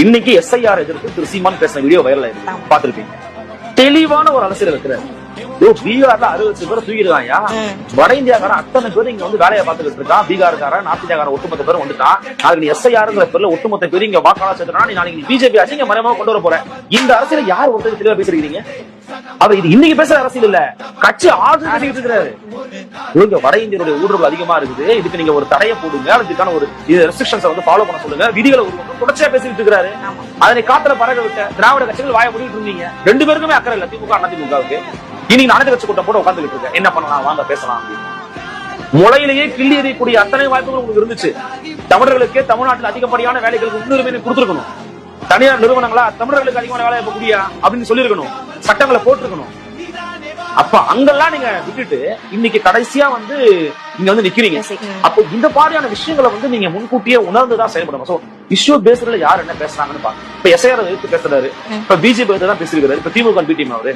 இன்னைக்கு எஸ்ஐஆர் எதிர்த்து திரு சீமான் பேசின வீடியோ வைரல் ஆயிருக்கு. பாத்திருப்பீங்க தெளிவான ஒரு அரசியல் இருக்கிறார் பீகார்ல அறுபது பேர் தூக்கிருக்காயா ம். வட இந்தியாக்காரன் அத்தனை பேர் இங்க வந்து வேலையை பார்த்துக்கிட்டு இருக்கான். பீகார்காரன் நார்த் இந்தியாக்காரன் ஒட்டுமொத்த பேர் வந்துட்டான். நாளைக்கு நீ எஸ்ஐஆருங்கிற பேர்ல ஒட்டுமொத்த பேர் இங்க வாக்காளர் சேர்த்துனா நீ நாளைக்கு பிஜேபி ஆச்சு இங்க மறைமுகமா கொண்டு வர போற. இந்த அரசியல யார் ஒருத்தர் தெளிவா பேசுறீங்க அவர் இது இன்னைக்கு பேசுற அரசியல் இல்ல. கட்சி ஆட்சி பேசிட்டு இருக்கிறாரு. இங்க வட இந்தியருடைய ஊடுருவல் அதிகமா இருக்குது. இதுக்கு நீங்க ஒரு தடையை போடுங்க. அதுக்கான ஒரு இது ரெஸ்ட்ரிக்ஷன்ஸ் வந்து ஃபாலோ பண்ண சொல்லுங்க. விதிகளை உருவாக்க தொடர்ச்சியா பேசிட்டு இருக்காரு. அதனை காத்துல பறக்க விட்ட திராவிட கட்சிகள் வாய முடிட்டு இருந்தீங்க. ரெண்டு பேருக்குமே அக்கறை இல்ல. திமுக அண்ணா திமுகவுக்கு இன்னைக்கு அனைத்து கட்சி கூட்டம் போட்டு உட்காந்துட்டு இருக்கேன் என்ன பண்ணலாம்? வாங்க பேசலாம். அப்படின்னு. முளையிலேயே கிள்ளி எறியக்கூடிய அத்தனை வாய்ப்புகள் உங்களுக்கு இருந்துச்சு. தமிழர்களுக்கே தமிழ்நாட்டில் அதிகப்படியான வேலைகளுக்கு முன்னுரிமை கொடுத்துருக்கணும். தனியார் நிறுவனங்களா தமிழர்களுக்கு அதிகமான வேலை கூடியா அப்படின்னு சொல்லியிருக்கணும். சட்டங்களை போட்டிருக்கணும். அப்ப அங்கெல்லாம் நீங்க விட்டுட்டு இன்னைக்கு கடைசியா வந்து நீங்க வந்து நிக்கிறீங்க. அப்போ இந்த மாதிரியான விஷயங்களை வந்து நீங்க முன்கூட்டியே உணர்ந்துதான் செயல்படணும். சோ இஷ்யூ பேசுறதுல யார் என்ன பேசுறாங்கன்னு பாருங்க. இப்ப எஸ்ஐஆர் எதிர்த்து பேசுறாரு. இப்ப பிஜேபி தான் பேசிருக்காரு இப்ப திமுக பி டீம் அவரு.